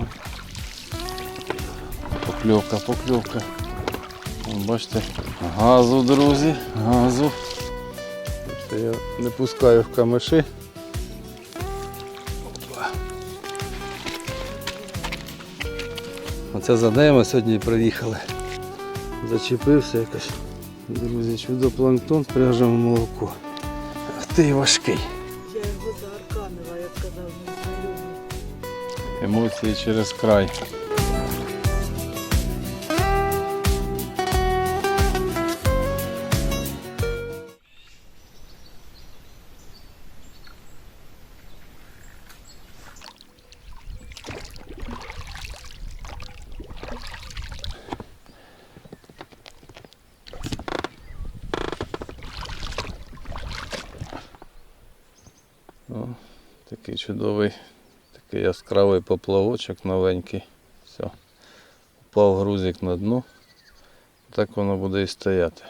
Ага. Покльовка, покльовка. Бачите, газу, друзі, газу. Я не пускаю в камиші. Оце за ми сьогодні приїхали. Зачепився якось. Друзі, чудо-планктон пряжемо молоко. Ти важкий. Емоції через край. Такий чудовий Такий яскравий поплавочок новенький. Все. Упав грузик на дно. Так воно буде і стояти.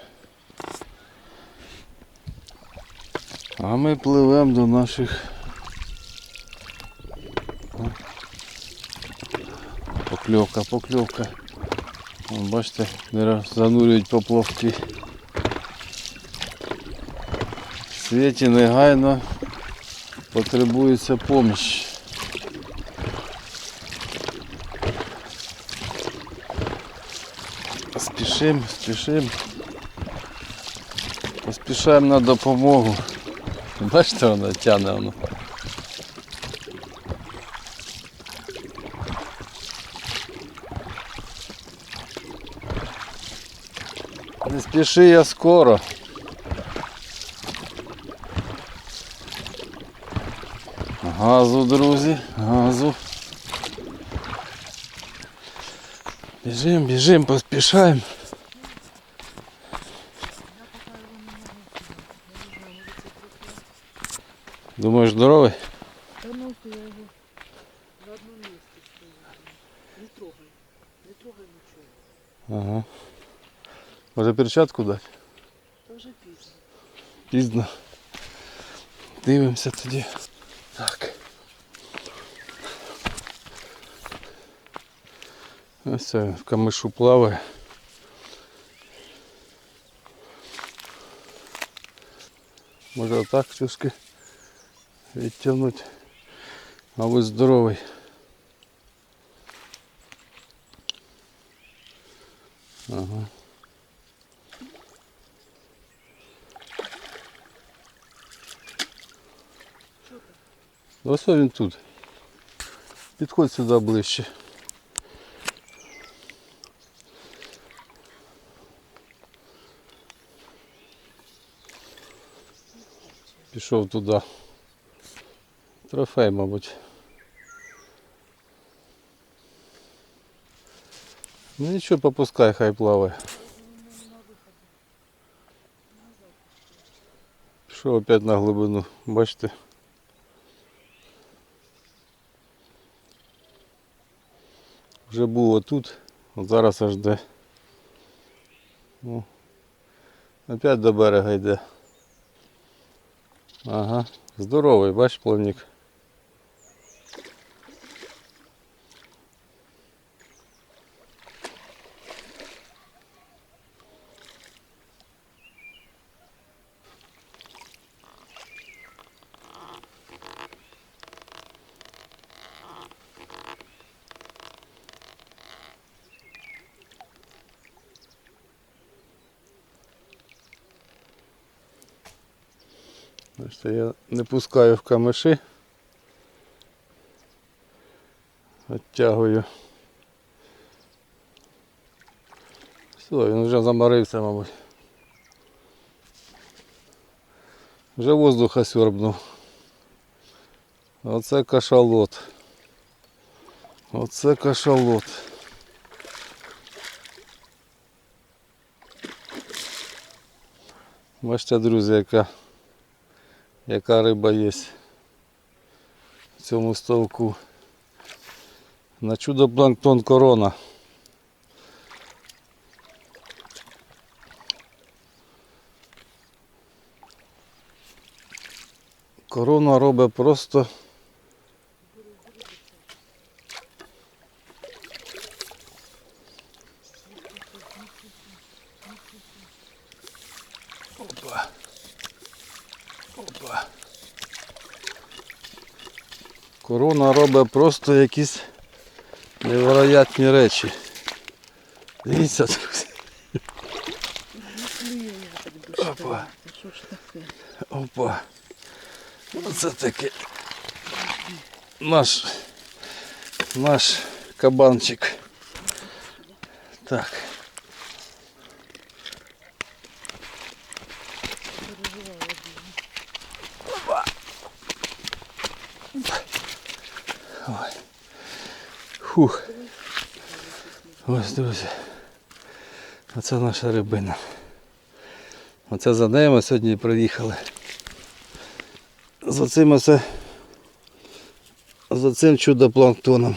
А ми пливемо до наших. Покльовка, покльовка. Вон, бачите, занурюють поплавки. В світі негайно потребується помощь. Спішим, спішим. Поспішаємо на допомогу. Бачите, воно тягне воно. Не спіши я скоро. Газу, друзі, газу. Біжим, біжим, поспішаємо. Думаєш, здоровий? Та ну я його на одному місці стою. Не трогай. Не трогай нічого. Ага. Може перчатку дати? Та вже пізно. Пізно. Дивимося тоді. Так. Ось це в камишу плаває. Може отак трошки відтягнути. Мабуть здоровий. Ага. Ось він тут. Підходь сюди ближче. Пішов туди. Трофей, мабуть. Ну нічого, попускай, хай плаває. Пішов опять на глибину, бачите? Вже було тут, от зараз аж де. О, опять до берега йде. Ага, здоровий, бачиш плавник. Бачите, я не пускаю в камиші. Оттягую. Все, він вже заморився, мабуть. Вже воздуха сьорбнув. Оце кашалот. Оце кашалот. Бачите, друзі, яка яка риба є в цьому ставку. На чудо планктон корона. Корона робить просто Корона робить просто якісь невероятні речі. Дивіться, друзі. Опа. Опа. Оце таке. Наш, наш кабанчик. Так. Опа. Ой. Фух. Ось, друзі. Оце наша рибина. Оце за нею ми сьогодні приїхали. За цим оце. За цим чудо-планктоном.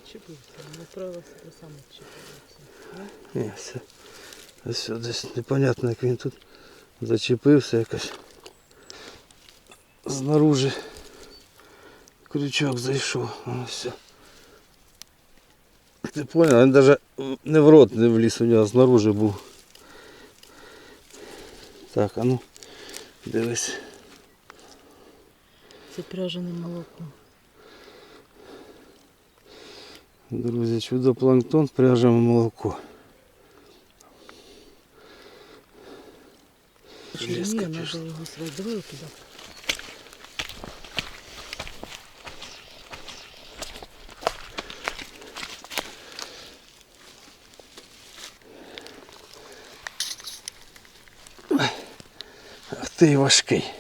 Все. Ось десь непонятно, як він тут зачепився якось. Знаружи крючок зайшов. Ось все. Ти понял? Він навіть не в рот не вліз у нього, знаружи був. Так, а ну, дивись. Це пряжене молоко. Друзі, чудо-планктон пряжемо молоко. Железка Ні, пішла. треба його свати. Давай туди. Ах ти й важкий.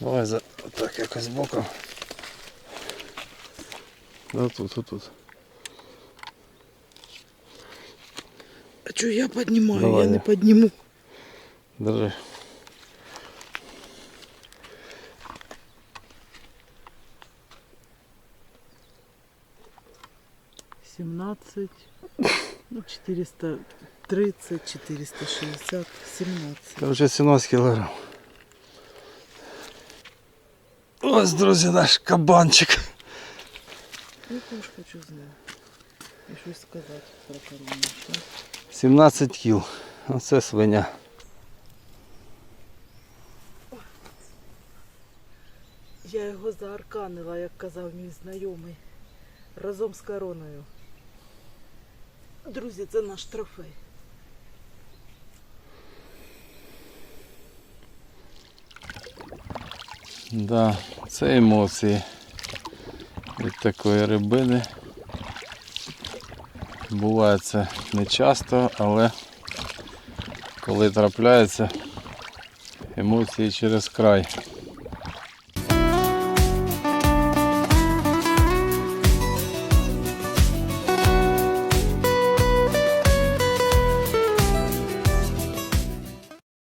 Давай за так якось боком. Отут, отут. А що я піднімаю? Давай, я не я. підніму. Держи. Сімнадцять. Ну, 430, 460, 17. Це вже 17 кілограм. Ось, друзі, наш кабанчик. Я теж хочу знати. І щось сказати про корону. 17 кіл. Оце свиня. Я його заарканила, як казав мій знайомий, разом з короною. Друзі, це наш трофей. Да, це емоції від такої рибини. Буває це не часто, але коли трапляється, емоції через край.